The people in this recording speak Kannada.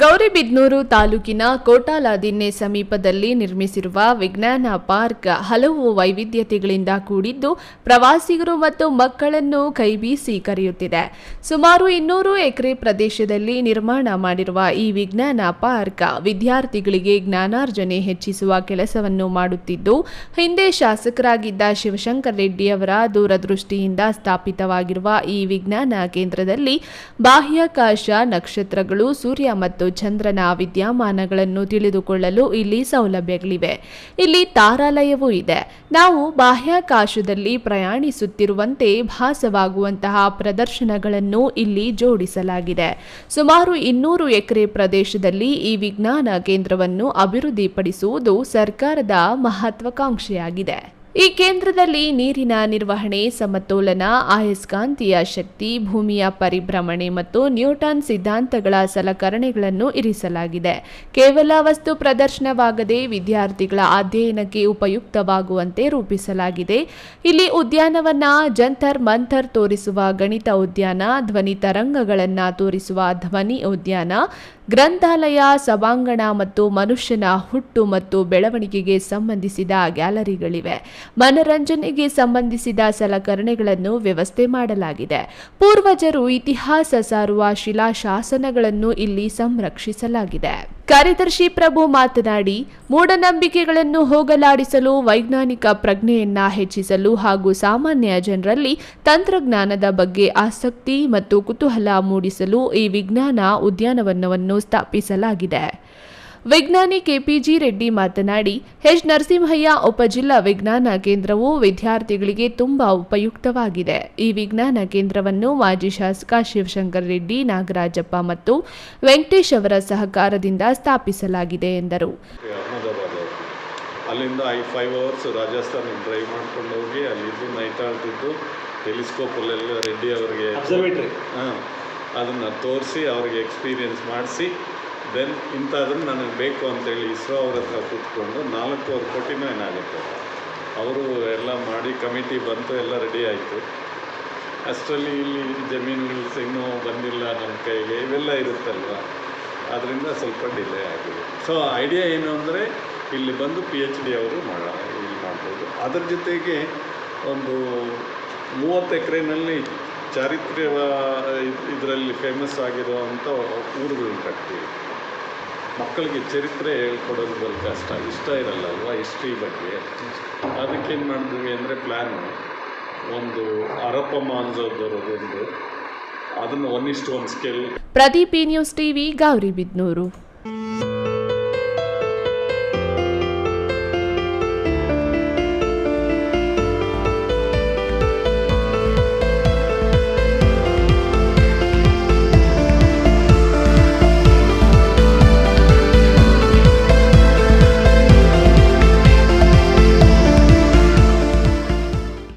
ಗೌರಿಬಿದ್ನೂರು ತಾಲೂಕಿನ ಕೋಟಾಲಾದಿನ್ನೆ ಸಮೀಪದಲ್ಲಿ ನಿರ್ಮಿಸಿರುವ ವಿಜ್ಞಾನ ಪಾರ್ಕ್ ಹಲವು ವೈವಿಧ್ಯತೆಗಳಿಂದ ಕೂಡಿದ್ದು ಪ್ರವಾಸಿಗರು ಮತ್ತು ಮಕ್ಕಳನ್ನು ಕೈಬೀಸಿ ಕರೆಯುತ್ತಿದೆ. ಸುಮಾರು ಇನ್ನೂರು ಎಕರೆ ಪ್ರದೇಶದಲ್ಲಿ ನಿರ್ಮಾಣ ಮಾಡಿರುವ ಈ ವಿಜ್ಞಾನ ಪಾರ್ಕ್ ವಿದ್ಯಾರ್ಥಿಗಳಿಗೆ ಜ್ಞಾನಾರ್ಜನೆ ಹೆಚ್ಚಿಸುವ ಕೆಲಸವನ್ನು ಮಾಡುತ್ತಿದ್ದು, ಹಿಂದೆ ಶಾಸಕರಾಗಿದ್ದ ಶಿವಶಂಕರ್ ರೆಡ್ಡಿಯವರ ದೂರದೃಷ್ಟಿಯಿಂದ ಸ್ಥಾಪಿತವಾಗಿರುವ ಈ ವಿಜ್ಞಾನ ಕೇಂದ್ರದಲ್ಲಿ ಬಾಹ್ಯಾಕಾಶ ನಕ್ಷತ್ರಗಳು, ಸೂರ್ಯ ಮತ್ತು ಚಂದ್ರನ ವಿದ್ಯಮಾನಗಳನ್ನು ತಿಳಿದುಕೊಳ್ಳಲು ಇಲ್ಲಿ ಸೌಲಭ್ಯಗಳಿವೆ. ಇಲ್ಲಿ ತಾರಾಲಯವೂ ಇದೆ. ನಾವು ಬಾಹ್ಯಾಕಾಶದಲ್ಲಿ ಪ್ರಯಾಣಿಸುತ್ತಿರುವಂತೆ ಭಾಸವಾಗುವಂತಹ ಪ್ರದರ್ಶನಗಳನ್ನು ಇಲ್ಲಿ ಜೋಡಿಸಲಾಗಿದೆ. ಸುಮಾರು ಇನ್ನೂರು ಎಕರೆ ಪ್ರದೇಶದಲ್ಲಿ ಈ ವಿಜ್ಞಾನ ಕೇಂದ್ರವನ್ನು ಅಭಿವೃದ್ಧಿಪಡಿಸುವುದು ಸರ್ಕಾರದ ಮಹತ್ವಾಕಾಂಕ್ಷೆಯಾಗಿದೆ. ಈ ಕೇಂದ್ರದಲ್ಲಿ ನೀರಿನ ನಿರ್ವಹಣೆ, ಸಮತೋಲನ, ಆಯಸ್ಕಾಂತೀಯ ಶಕ್ತಿ, ಭೂಮಿಯ ಪರಿಭ್ರಮಣೆ ಮತ್ತು ನ್ಯೂಟನ್ ಸಿದ್ಧಾಂತಗಳ ಸಲಕರಣೆಗಳನ್ನು ಇರಿಸಲಾಗಿದೆ. ಕೇವಲ ವಸ್ತು ಪ್ರದರ್ಶನವಾಗದೆ ವಿದ್ಯಾರ್ಥಿಗಳ ಅಧ್ಯಯನಕ್ಕೆ ಉಪಯುಕ್ತವಾಗುವಂತೆ ರೂಪಿಸಲಾಗಿದೆ. ಇಲ್ಲಿ ಉದ್ಯಾನವನ್ನ ಜಂತರ್ ಮಂಥರ್ ತೋರಿಸುವ ಗಣಿತ ಉದ್ಯಾನ, ಧ್ವನಿ ತರಂಗಗಳನ್ನು ತೋರಿಸುವ ಧ್ವನಿ ಉದ್ಯಾನ ಗ್ರಂಥಾಲಯ, ಸಭಾಂಗಣ ಮತ್ತು ಮನುಷ್ಯನ ಹುಟ್ಟು ಮತ್ತು ಬೆಳವಣಿಗೆಗೆ ಸಂಬಂಧಿಸಿದ ಗ್ಯಾಲರಿಗಳಿವೆ. ಮನರಂಜನೆಗೆ ಸಂಬಂಧಿಸಿದ ಸಲಕರಣೆಗಳನ್ನು ವ್ಯವಸ್ಥೆ ಮಾಡಲಾಗಿದೆ. ಪೂರ್ವಜರು ಇತಿಹಾಸ ಸಾರುವ ಶಿಲಾಶಾಸನಗಳನ್ನು ಇಲ್ಲಿ ಸಂರಕ್ಷಿಸಲಾಗಿದೆ. ಕಾರ್ಯದರ್ಶಿ ಪ್ರಭು ಮಾತನಾಡಿ, ಮೂಢನಂಬಿಕೆಗಳನ್ನು ಹೋಗಲಾಡಿಸಲು, ವೈಜ್ಞಾನಿಕ ಪ್ರಜ್ಞೆಯನ್ನ ಹೆಚ್ಚಿಸಲು ಹಾಗೂ ಸಾಮಾನ್ಯ ಜನರಲ್ಲಿ ತಂತ್ರಜ್ಞಾನದ ಬಗ್ಗೆ ಆಸಕ್ತಿ ಮತ್ತು ಕುತೂಹಲ ಮೂಡಿಸಲು ಈ ವಿಜ್ಞಾನ ಉದ್ಯಾನವನವನ್ನು ಸ್ಥಾಪಿಸಲಾಗಿದೆ. ವಿಜ್ಞಾನಿ ಕೆಪಿಜಿ ರೆಡ್ಡಿ ಮಾತನಾಡಿ ಹೆಚ್ ನರಸಿಂಹಯ್ಯ ಉಪಜಿಲ್ಲಾ ವಿಜ್ಞಾನ ಕೇಂದ್ರವು ವಿದ್ಯಾರ್ಥಿಗಳಿಗೆ ತುಂಬಾ ಉಪಯುಕ್ತವಾಗಿದೆ. ಈ ವಿಜ್ಞಾನ ಕೇಂದ್ರವನ್ನು ಮಾಜಿ ಶಾಸಕ ಶಿವಶಂಕರ್ ರೆಡ್ಡಿ ನಾಗರಾಜಪ್ಪ ಮತ್ತು ವೆಂಕಟೇಶ್ ಅವರ ಸಹಕಾರದಿಂದ ಸ್ಥಾಪಿಸಲಾಗಿದೆ ಎಂದರು. ಅಲ್ಲಿಂದ I five hours Rajasthan drive ಮಾಡ್ಕೊಂಡು ಹೋಗಿ ಅಲ್ಲಿದ್ದು ನೈಟ್ ಆಳ್ತಿದ್ದು ಟೆಲಿಸ್ಕೋಪಲ್ಲೆಲ್ಲ ರೆಡ್ಡಿ ಅವರಿಗೆ ಅಬ್ಸರ್ವೇಟ್ರಿ ಹಾಂ ಅದನ್ನು ತೋರಿಸಿ ಅವ್ರಿಗೆ ಎಕ್ಸ್ಪೀರಿಯನ್ಸ್ ಮಾಡಿಸಿ ದೆನ್ ಇಂಥದನ್ನು ನನಗೆ ಬೇಕು ಅಂತೇಳಿ ಇಸ್ರೋ ಅವ್ರ ಹತ್ರ ಕೂತ್ಕೊಂಡು ನಾಲ್ಕೂವರೆ ಕೋಟಿನೂ ಏನಾಗುತ್ತೆ ಅವರು ಎಲ್ಲ ಮಾಡಿ ಕಮಿಟಿ ಬಂತು, ಎಲ್ಲ ರೆಡಿ ಆಯಿತು. ಅಷ್ಟರಲ್ಲಿ ಇಲ್ಲಿ ಜಮೀನುಗಳು ಇನ್ನೂ ಬಂದಿಲ್ಲ ನಮ್ಮ ಕೈಗೆ, ಇವೆಲ್ಲ ಇರುತ್ತಲ್ವ? ಅದರಿಂದ ಸ್ವಲ್ಪ ಡಿಲೇ ಆಗಿದೆ. ಸೊ ಐಡಿಯಾ ಏನು ಅಂದರೆ ಇಲ್ಲಿ ಬಂದು ಪಿ ಎಚ್ ಡಿ ಅವರು ಮಾಡ ಇಲ್ಲಿ ಮಾಡ್ಬೋದು. ಅದ್ರ ಜೊತೆಗೆ ಒಂದು ಮೂವತ್ತು ಎಕರೆನಲ್ಲಿ ಚಾರಿತ್ರ್ಯ ಇದರಲ್ಲಿ ಫೇಮಸ್ ಆಗಿರುವಂಥ ಊರುಗಳನ್ನ ಕಟ್ತೀವಿ. ಮಕ್ಕಳಿಗೆ ಚರಿತ್ರೆ ಹೇಳ್ಕೊಡೋದು ಬಲ್ ಕಷ್ಟ. ಇಷ್ಟ ಇರಲ್ಲ ಅಲ್ವಾ ಹಿಸ್ಟ್ರಿ ಬಗ್ಗೆ? ಅದಕ್ಕೇನು ಮಾಡಿದ್ವಿ ಅಂದರೆ ಪ್ಲ್ಯಾನು ಒಂದು ಅರಪ್ಪ ಮಾಂಜದವರದೊಂದು ಅದನ್ನು ಒನ್ ಒಂದು scale Pradeep news TV Gauribidanur